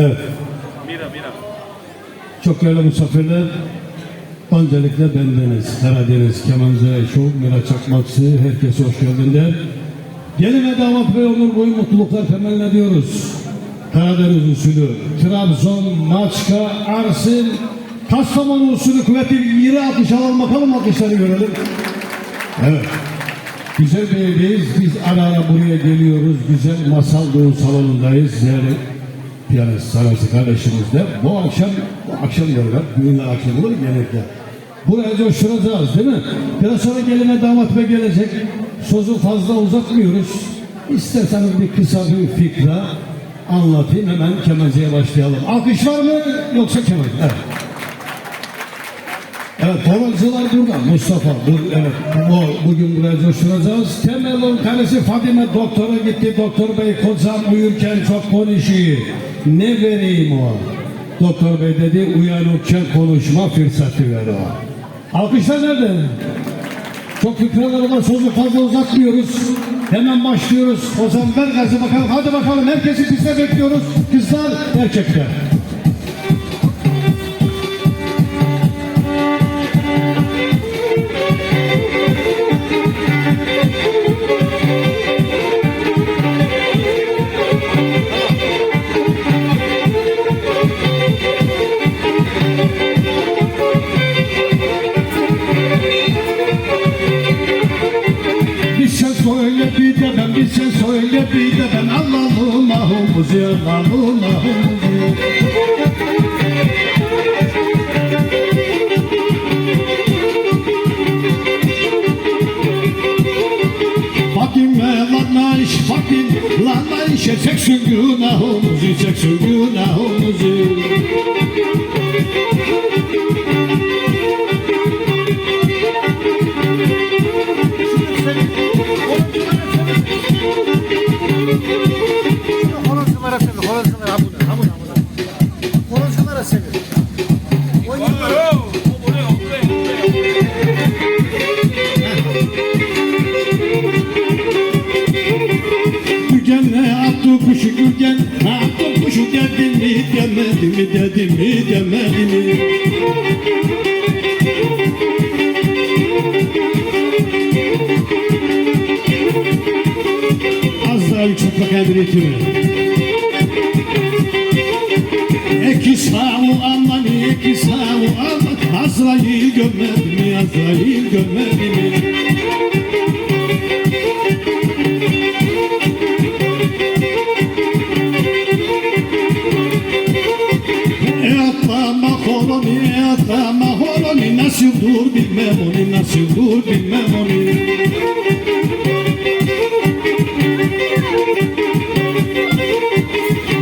Evet. Mira, mira. Çok değerli misafirler, öncelikle bendeniz, Karadeniz Kemancı Show, Miraç Çakmaksı, herkese hoş geldinler. Gelin ve damat ve ömür boyu mutluluklar temenni ediyoruz. Karadeniz usulü, Trabzon, Maçka, Arsin, Kastamonu usulü kuvvetli bir iri alkış alalım bakalım alkışları görelim. Evet. Güzel bir evdeyiz. Biz ara ara buraya geliyoruz. Güzel masal doğu salonundayız. Değerli piyanist sanatçı kardeşimizle. Bu akşam, bu akşam diyorlar. Düğünler akşamı olur genellikle. Buraya coşturacağız değil mi? Biraz sonra geline damat bey gelecek. Sözü fazla uzatmıyoruz. İsterseniz bir kısa bir fikra anlatayım. Hemen kemancıya başlayalım. Alkış var mı yoksa kemancı? Evet. Evet, Horancılar burada. Mustafa, bu, evet, bu, bugün buraya coşturacağız. Temel'in karısı Fadime doktora gitti. Doktor bey kocam uyurken çok konuşuyor. Ne vereyim o? Doktor bey dedi, uyanırken konuşma fırsatı ver o. Alkışlar nerede? Çok fikralar var, sözü fazla uzatmıyoruz. Hemen başlıyoruz. Zaman ver bakalım. Hadi bakalım, herkesi piste bekliyoruz. Kızlar, erkekler. Sen söyle bir de ben Allah'ım ahımız ya, Allah'ım ahımız ya. Fatime lan iş, Fatim lan iş, çeksin günahımızı, çeksin günahımızı. Attı kuşu Gürgen ne attı kuşu Dedin mi demedi mi dedi mi demedi mi? Az daha yükseltme kadretimi Eki savu anlani eki savu anlani Azrail gömmedi mi Azrail gömmedi mi μονία θα μαχώνει να σου δούρπι με μονή, να σου δούρπι με μονή.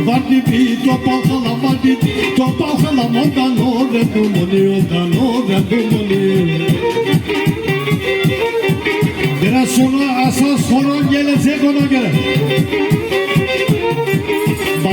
Βάρτι πι το πάχαλα, βάρτι το πάχαλα, μόνο δεν του μονή, όταν δεν του μονή. Δεν ασχολούμαι, ασχολούμαι, γέλε, σε κονόγερε.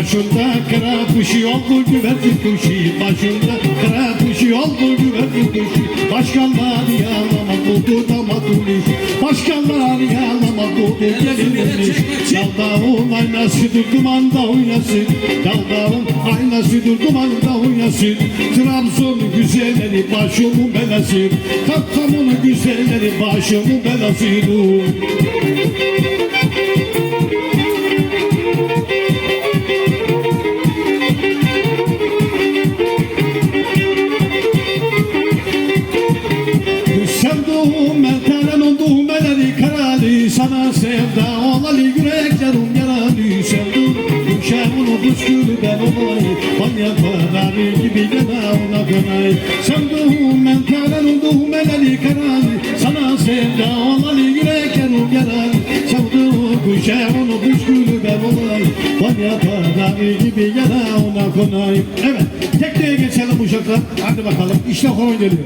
Başında kara kuşu oldu güvercin kuşu. Başında kara kuşu oldu güvercin kuşu. Başkanlar yağlama buldu damadın iş Başkanlar yağlama buldu gelin iş Daldağın aynasıdır dumanda oynasın. Daldağın aynasıdır dumanda oynasın. Trabzon güzelleri başımın belası. Kastamonu güzelleri başımın belası Sevduğum yüreklerim yaralı Sevduğum uşağın püskülü ben olayı Banya kararı gibi gene ona dönay. Sevduğum meltelen olduğum eleri karali Sana sevda olalı yüreklerim yaralı Sevduğum uşağın püskülü ben olayı Banya kararı gibi gene ona konay Evet tekneye geçelim uşaklar Hadi bakalım işte horon geliyor